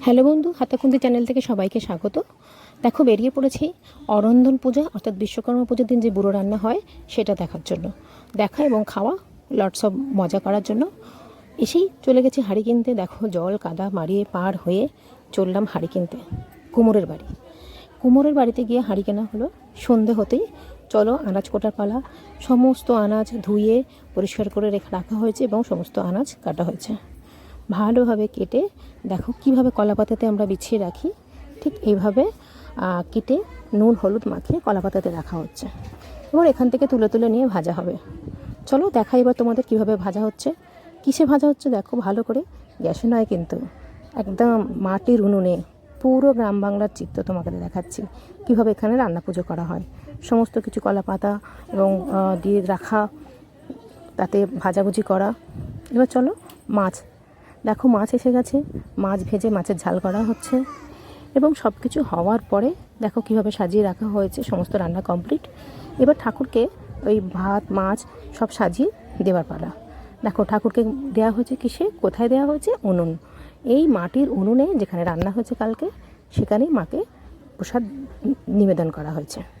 Hello বন্ধু, হাতাকুন্দি channel থেকে সবাইকে স্বাগত। দেখো, বেরিয়ে পড়েছি অরন্ধন পূজা, অর্থাৎ বিশ্বকর্মা পুজোর দিন যে বুড়ো রান্না হয়, সেটা দেখার জন্য। দেখা এবং খাওয়া লটস অফ মজা করার জন্য। এসেই চলে গেছি হাঁড়ি কিনতে। দেখো, জল, কাদা মারিয়ে পার হয়ে চললাম হাঁড়ি কিনতে, কুমোরের বাড়ি। কুমোরের বাড়িতে গিয়ে হাঁড়ি কেনা হলো। সন্ধে হতেই চলো আনাজ কোটার পালা। সমস্ত আনাজ ধুয়ে পরিষ্কার করে রেখে রাখা হয়েছে এবং সমস্ত আনাজ কাটা হয়েছে। ভালোভাবে কেটে দেখো কীভাবে কলাপাতাতে আমরা বিছিয়ে রাখি, ঠিক এইভাবে কেটে নুন, হলুদ মাখিয়ে কলাপাতাতে রাখা হচ্ছে। এবার এখান থেকে তুলে তুলে নিয়ে ভাজা হবে। চলো দেখাই এবার তোমাদের কীভাবে ভাজা হচ্ছে। কিসে ভাজা হচ্ছে দেখো ভালো করে। গ্যাসে নয় কিন্তু, একদম মাটির উনুনে, পুরো গ্রাম বাংলার চিত্র তোমাকে দেখাচ্ছি, কীভাবে এখানে রান্না পুজো করা হয়। সমস্ত কিছু কলা পাতা এবং দিয়ে রাখা, তাতে ভাজাভুজি করা। এবার চলো মাছ দেখো মাছ এসে গেছে। মাছ ভেজে মাছের ঝাল করা হচ্ছে। এবং সব কিছু হওয়ার পরে দেখো কীভাবে সাজিয়ে রাখা হয়েছে, সমস্ত রান্না কমপ্লিট এবার ঠাকুরকে ওই ভাত, মাছ সব সাজিয়ে দেওয়ার পালা। দেখো ঠাকুরকে দেওয়া হয়েছে কিসে? কোথায় দেওয়া হয়েছে? উনুন। এই মাটির উনুনে যেখানে রান্না হয়েছে কালকে, সেখানেই মাকে প্রসাদ নিবেদন করা হয়েছে।